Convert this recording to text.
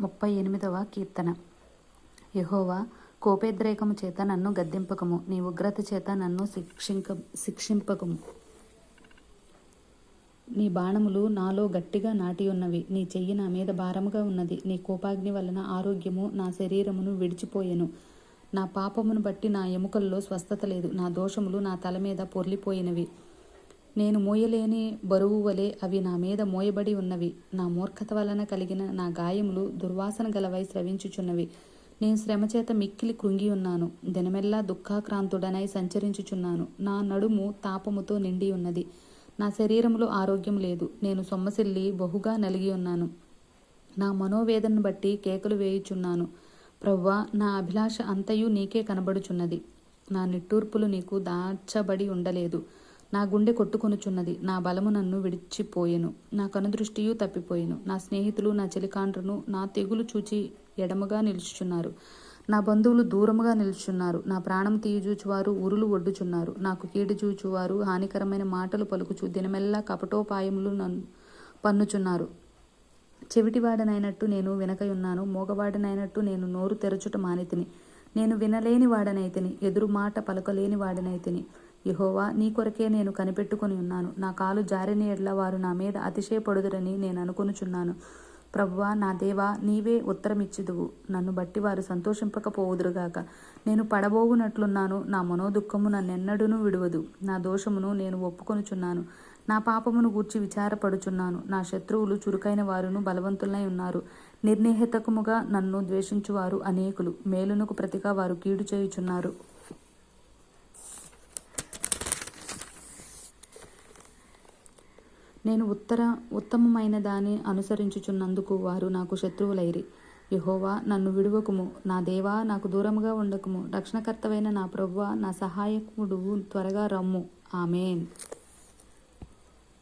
ముప్పై ఎనిమిదవ కీర్తన. యహోవా కోపేద్రేకము చేత నన్ను గద్దింపకము. నీ ఉగ్రత చేత నన్ను శిక్షింక శిక్షింపకము. నీ బాణములు నాలో గట్టిగా నాటి ఉన్నవి. నీ చెయ్యి నా మీద భారముగా ఉన్నది. నీ కోపాగ్ని వలన ఆరోగ్యము నా శరీరమును విడిచిపోయెను. నా పాపమును బట్టి నా ఎముకల్లో స్వస్థత లేదు. నా దోషములు నా తల మీద పొర్లిపోయినవి. నేను మోయలేని బరువు వలె అవి నా మీద మోయబడి ఉన్నవి. నా మూర్ఖత వలన కలిగిన నా గాయములు దుర్వాసన గలవై స్రవించుచున్నవి. నేను శ్రమ చేత మిక్కిలి కృంగి ఉన్నాను. దినమెల్లా దుఃఖాక్రాంతుడనై సంచరించుచున్నాను. నా నడుము తాపముతో నిండి ఉన్నది. నా శరీరములో ఆరోగ్యం లేదు. నేను సొమ్మసిల్లి బహుగా నలిగి ఉన్నాను. నా మనోవేదనను బట్టి కేకలు వేయుచున్నాను. ప్రవ్వా నా అభిలాష అంతయు నీకే కనబడుచున్నది. నా నిట్టూర్పులు నీకు దాచబడి ఉండలేదు. నా గుండె కొట్టుకొనుచున్నది. నా బలము నన్ను విడిచిపోయెను. నా కనుదృష్టియు తప్పిపోయెను. నా స్నేహితులు నా చెలికాండ్రును నా తెగులు చూచి ఎడమగా నిలుచుచున్నారు. నా బంధువులు దూరముగా నిలుచున్నారు. నా ప్రాణం తీయజూచువారు ఉరులు ఒడ్డుచున్నారు. నాకు కీడు చూచువారు హానికరమైన మాటలు పలుకుచు దినమెల్లా కపటోపాయములు నన్ను పన్నుచున్నారు. చెవిటివాడనైనట్టు నేను వినకయున్నాను. మోగవాడనైనట్టు నేను నోరు తెరచుట మానితిని. నేను వినలేని వాడనైతిని ఎదురు మాట పలకలేని వాడనైతిని యహోవా నీ కొరకే నేను కనిపెట్టుకొని ఉన్నాను. నా కాలు జారిన ఎడ్ల వారు నా మీద అతిశయపడుదురని నేను అనుకునుచున్నాను. ప్రభువా నా దేవా నీవే ఉత్తరమిచ్చిదువు. నన్ను బట్టి వారు సంతోషింపకపోవుదురుగాక. నేను పడబోవునట్లున్నాను. నా మనోదుఖము నన్నెన్నడూను విడువదు. నా దోషమును నేను ఒప్పుకొనుచున్నాను. నా పాపమును గూర్చి విచారపడుచున్నాను. నా శత్రువులు చురుకైన వారును బలవంతులై ఉన్నారు. నిర్నిహితకముగా నన్ను ద్వేషించువారు అనేకులు. మేలునకు ప్రతిగా వారు కీడు చేయుచున్నారు. నేను ఉత్తర ఉత్తమమైన దాన్ని అనుసరించుచున్నందుకు వారు నాకు శత్రువులైరి. యహోవా నన్ను విడువకుము. నా దేవా నాకు దూరముగా ఉండకుము. రక్షణకర్తవైన నా ప్రభువ నా సహాయకుడు త్వరగా రమ్ము. ఆమెన్.